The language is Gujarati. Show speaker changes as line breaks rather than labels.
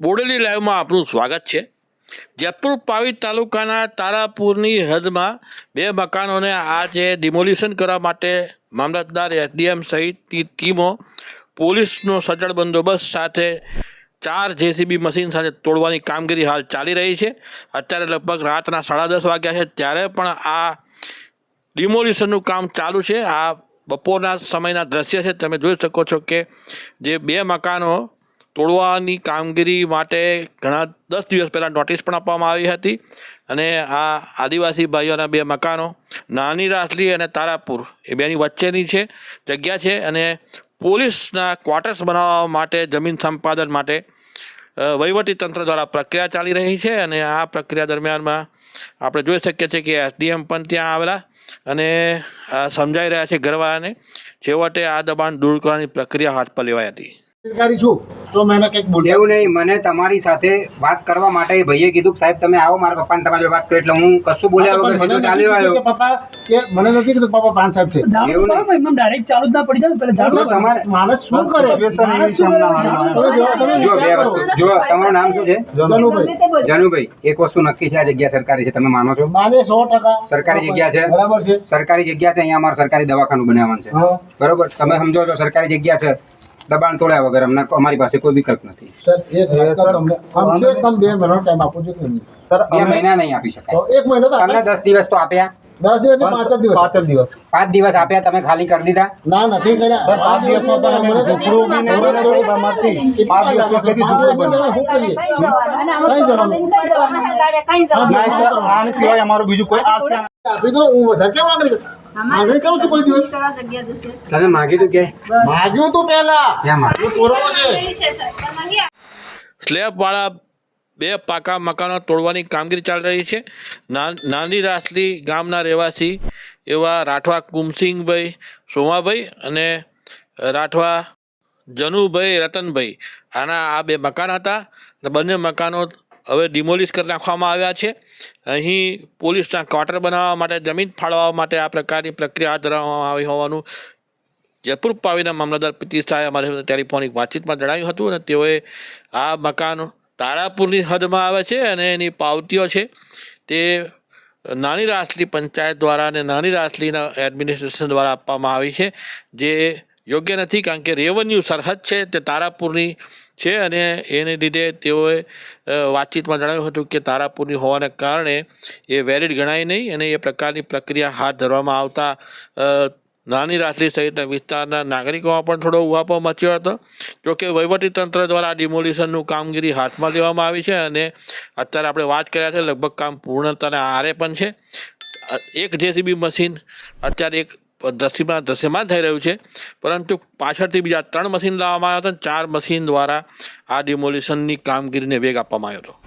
બોડેલી લાઈવમાં આપનું સ્વાગત છે. જેતપુર પાવી તાલુકાના તારાપુરની હદમાં બે મકાનોને આજે ડિમોલિશન કરવા માટે મામલતદાર એસડીએમ સહિતની ટીમો પોલીસનો સજ્જડ બંદોબસ્ત સાથે ચાર જેસીબી મશીન સાથે તોડવાની કામગીરી હાલ ચાલી રહી છે. અત્યારે લગભગ રાતના સાડા દસ વાગ્યા છે ત્યારે પણ આ ડિમોલિશનનું કામ ચાલુ છે. આ બપોરના સમયના દ્રશ્ય છે. તમે જોઈ શકો છો કે જે બે મકાનો તોડવાની કામગીરી માટે ઘણા દસ દિવસ પહેલાં નોટિસ પણ આપવામાં આવી હતી. અને આ આદિવાસી ભાઈઓના બે મકાનો, નાની રાસલી અને તારાપુર, એ બેની વચ્ચેની છે, જગ્યા છે અને પોલીસના ક્વાર્ટર્સ બનાવવા માટે, જમીન સંપાદન માટે વહીવટી તંત્ર દ્વારા પ્રક્રિયા ચાલી રહી છે અને આ પ્રક્રિયા દરમિયાનમાં આપણે જોઈ શકીએ છીએ કે એસડીએમ પણ ત્યાં આવેલા અને સમજાઈ રહ્યા છે ઘરવાળાને. છેવટે આ દબાણ દૂર કરવાની પ્રક્રિયા હાથ પર લેવાઈ હતી.
છું. તો મેં એને કંઈક બોલ્યા
એવું નહીં મને તમારી સાથે વાત કરવા માટે ભાઈએ કીધું કે સાહેબ તમે આવો મારા પપ્પાને તમારી વાત કરી એટલે હું કશું બોલ્યા વગર સીધો આવ્યો.
પપ્પા કે મને નથી કીધું પપ્પા પાંચ સાહેબ છે.
એવું નહીં.
પડે ડાયરેક્ટ ચાલુ જ ના પડી જાય
પહેલા
ચાલુ
તમારે
માણસ શું કરે? તમે જો
બે વસ્તુ. જો તમારું નામ શું છે?
જનુભાઈ.
જનુભાઈ એક વસ્તુ નક્કી છે આ જગ્યા સરકારી છે તમે માનો છો?
માને 100%
સરકારી જગ્યા છે?
બરાબર છે.
સરકારી જગ્યા છે અહીંયા અમારે સરકારી દવાખાનું બનાવવાનું છે.
બરાબર
બરોબર? તમે સમજો છો સરકારી જગ્યા છે. દબાણ તોડ્યા વગર અમને અમારી પાસે કોઈ વિકલ્પ નથી.
સર એક તમને કમસે કમ બે મહિનો ટાઈમ આપો છો કે
બે મહિના નહીં આપી શકાય.
એક મહિનો તો
તમને દસ દિવસ તો આપ્યા.
દસ દિવસ પાંચ જ દિવસ. પાંચ જ દિવસ.
પાંચ દિવસ આપ્યા તમે ખાલી કરી દીધા?
ના નથી કર્યા. પાંચ દિવસ તો અમે ઝૂંપડું બી નહીં. પાંચ ઝૂંપડું?
આની સિવાય અમારું બીજું કોઈ આશ
આપી દો હું વધારે કેમ આગળ આગળ કરું છું કોઈ દિવસ?
તમે માગી તું કે?
માગ્યું તું પહેલા.
ક્યાં માગ્યું?
બે પાકા મકાનો તોડવાની કામગીરી ચાલી રહી છે. નાની રાસલી ગામના રહેવાસી એવા રાઠવા કુમસિંહભાઈ સોમાભાઈ અને રાઠવા જનુભાઈ, રતનભાઈ. આના આ બે મકાન હતા. બંને મકાનો હવે ડિમોલિશ કરી નાખવામાં આવ્યા છે. અહીં પોલીસના ક્વાર્ટર બનાવવા માટે, જમીન ફાળવવા માટે આ પ્રકારની પ્રક્રિયા હાથ ધરવામાં આવી હોવાનું જયપુર પાવીના મામલતદાર સાહેબ અમારી ટેલિફોનિક વાતચીતમાં જણાવ્યું હતું અને તેઓએ આ મકાન તારાપુરની હદમાં આવે છે અને એની પાવતીઓ છે તે નાની રાસલી પંચાયત દ્વારા અને નાની રાસલીના એડમિનિસ્ટ્રેશન દ્વારા આપવામાં આવી છે, જે યોગ્ય નથી કારણ કે રેવન્યુ સરહદ છે તે તારાપુરની છે અને એને લીધે તેઓએ વાતચીતમાં જણાવ્યું હતું કે તારાપુરની હોવાને કારણે એ વેલિડ ગણાય નહીં અને એ પ્રકારની પ્રક્રિયા હાથ ધરવામાં આવતા નાની રાત્રિ સહિતના વિસ્તારના નાગરિકોમાં પણ થોડો ઉહાપો મચ્યો હતો. જોકે તંત્ર દ્વારા ડિમોલિશનનું કામગીરી હાથમાં લેવામાં આવી છે અને અત્યારે આપણે વાત કર્યા છે, લગભગ કામ પૂર્ણતાના આરે પણ છે. એક જેસીબી મશીન અત્યારે એક દ્રશ્યમાં દસેમાં થઈ રહ્યું છે, પરંતુ પાછળથી બીજા ત્રણ મશીન લાવવામાં આવ્યા હતા ચાર મશીન દ્વારા આ ડિમોલિશનની કામગીરીને વેગ આપવામાં આવ્યો હતો.